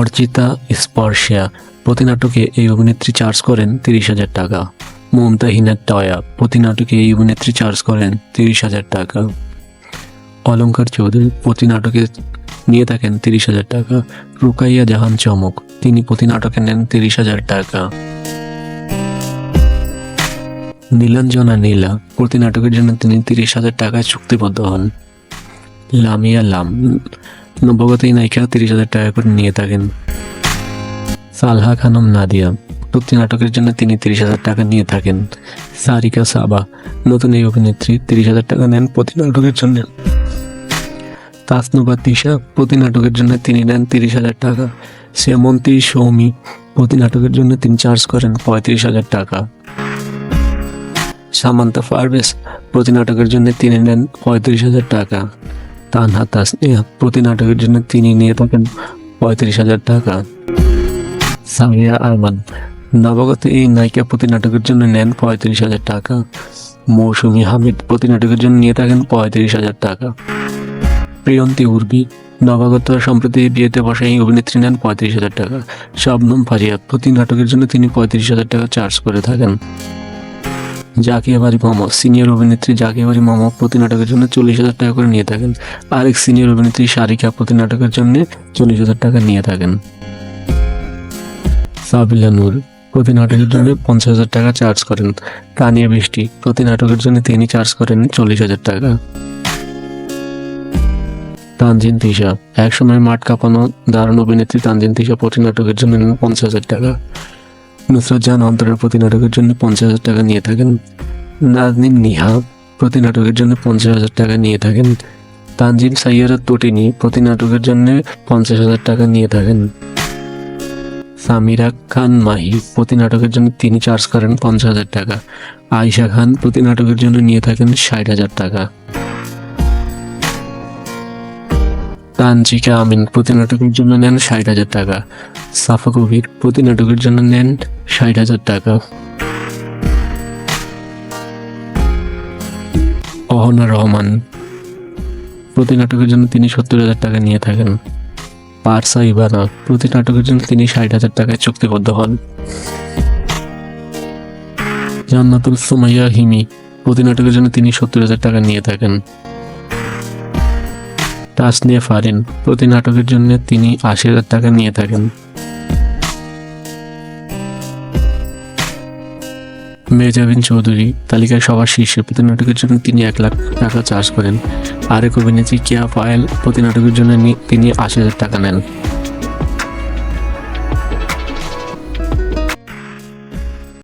অর্চিতা স্পর্শিয়া প্রতি নাটকে এই অভিনেত্রী চার্জ করেন তিরিশ হাজার টাকা। মমতা হিনার টয়া প্রতি নাটকে এই অভিনেত্রী চার্জ করেন তিরিশ হাজার টাকা। অলঙ্কার চৌধুরী প্রতি নাটকে নিয়ে থাকেন তিরিশ হাজার টাকা। রুকাইয়া জাহান চমক, তিনি প্রতি নাটকে নেন তিরিশ হাজার টাকা। নীলাঞ্জনা নীলা, প্রতি নাটকের জন্য তিনি তিরিশ হাজার টাকায় চুক্তিবদ্ধ হন। লামিয়া লাম নবগত এই নায়িকা তিরিশ হাজার টাকা করে নিয়ে থাকেন। সালহা খানম নাদিয়া। প্রতি নাটকের জন্য তিনি তিরিশ হাজার টাকা নিয়ে থাকেন। সারিকা সাবা, নতুন এই অভিনেত্রী, তিরিশ হাজার টাকা নেন প্রতি নাটকের জন্য। তাসনুবা তিশা, প্রতি নাটকের জন্য তিনি নেন তিরিশ হাজার টাকা। শ্যামন্তী সৌমি, প্রতি নাটকের জন্য তিনি চার্জ করেন পঁয়ত্রিশ হাজার টাকা। সামান্তা ফারবেস, প্রতি নাটকের জন্য তিনি নেন পঁয়ত্রিশ হাজার টাকা। তানহা তাসনিয়া প্রতি নাটকের জন্য তিনি নিয়ে থাকেন পঁয়ত্রিশ হাজার টাকা। সামিয়া আরমান, নবাগত এই নায়িকা প্রতি নাটকের জন্য নেন পঁয়ত্রিশ হাজার টাকা। মৌসুমী হামিদ প্রতি নাটকের জন্য নিয়ে থাকেন পঁয়ত্রিশ হাজার টাকা। প্রিয়ন্তী উর্বি, নবাগত সম্প্রতি বিয়েতে বসে এই অভিনেত্রী নেন পঁয়ত্রিশ হাজার টাকা। শবনম ফারিয়া প্রতি নাটকের জন্য তিনি পঁয়ত্রিশ হাজার টাকা চার্জ করে থাকেন। জাকিয়া বাড়ি মামা সিনিয়র অভিনেত্রী জাকিয়া বাড়ি মামা প্রতি নাটকের জন্য চল্লিশ হাজার টাকা করে নিয়ে থাকেন। আরেক সিনিয়র অভিনেত্রী সারিকা প্রতি নাটকের জন্য চল্লিশ হাজার টাকা নিয়ে থাকেন। সাবিলা নূর প্রতি নাটকের জন্য পঞ্চাশ হাজার টাকা চার্জ করেন। তানিয়া বৃষ্টি প্রতি নাটকের জন্য তিনি চার্জ করেন চল্লিশ হাজার টাকা। তানজিন তিশা একসময় মাঠ কাঁপানো দারুণ অভিনেত্রী তানজিন তিশা প্রতি নাটকের জন্য পঞ্চাশ হাজার টাকা। নুসরাত জাহান অন্তরের প্রতি নাটকের জন্য পঞ্চাশ হাজার টাকা নিয়ে থাকেন। নাজনীন নিহা প্রতি নাটকের জন্য পঞ্চাশ হাজার টাকা নিয়ে থাকেন। তানজিম সাইয়ারা তটিনি প্রতি নাটকের জন্য পঞ্চাশ হাজার টাকা নিয়ে থাকেন। সামিরা খান মাহি প্রতি নাটকের জন্য তিনি চার্জ করেন পঞ্চাশ হাজার টাকা। আয়শা খান প্রতি নাটকের জন্য নিয়ে থাকেন ষাট হাজার টাকা। তানজিকা আমিন, প্রতি নাটকের জন্য নেন ষাট হাজার টাকা। সাফা কবির প্রতি নাটকের জন্য নেন ষাট হাজার টাকা। অহনা রহমান, প্রতি নাটকের জন্য তিনি সত্তর হাজার টাকা নিয়ে থাকেন। পারসা ইবানা, প্রতি নাটকের জন্য তিনি ষাট হাজার টাকায় চুক্তিবদ্ধ হন। জান্নাতুল সুমাইয়া হিমি, প্রতি নাটকের জন্য তিনি সত্তর হাজার টাকা নিয়ে থাকেন। তাসনিয়া ফারেন প্রতি নাটকের জন্য তিনি আশি হাজার টাকা নিয়ে থাকেন। মেজাবিন চৌধুরী তালিকায় সবার শীর্ষে প্রতি নাটকের জন্য তিনি এক লাখ টাকা চার্জ করেন। আরেক অভিনেত্রী কেয়া পায়েল প্রতি নাটকের জন্য তিনি আশি হাজার টাকা নেন।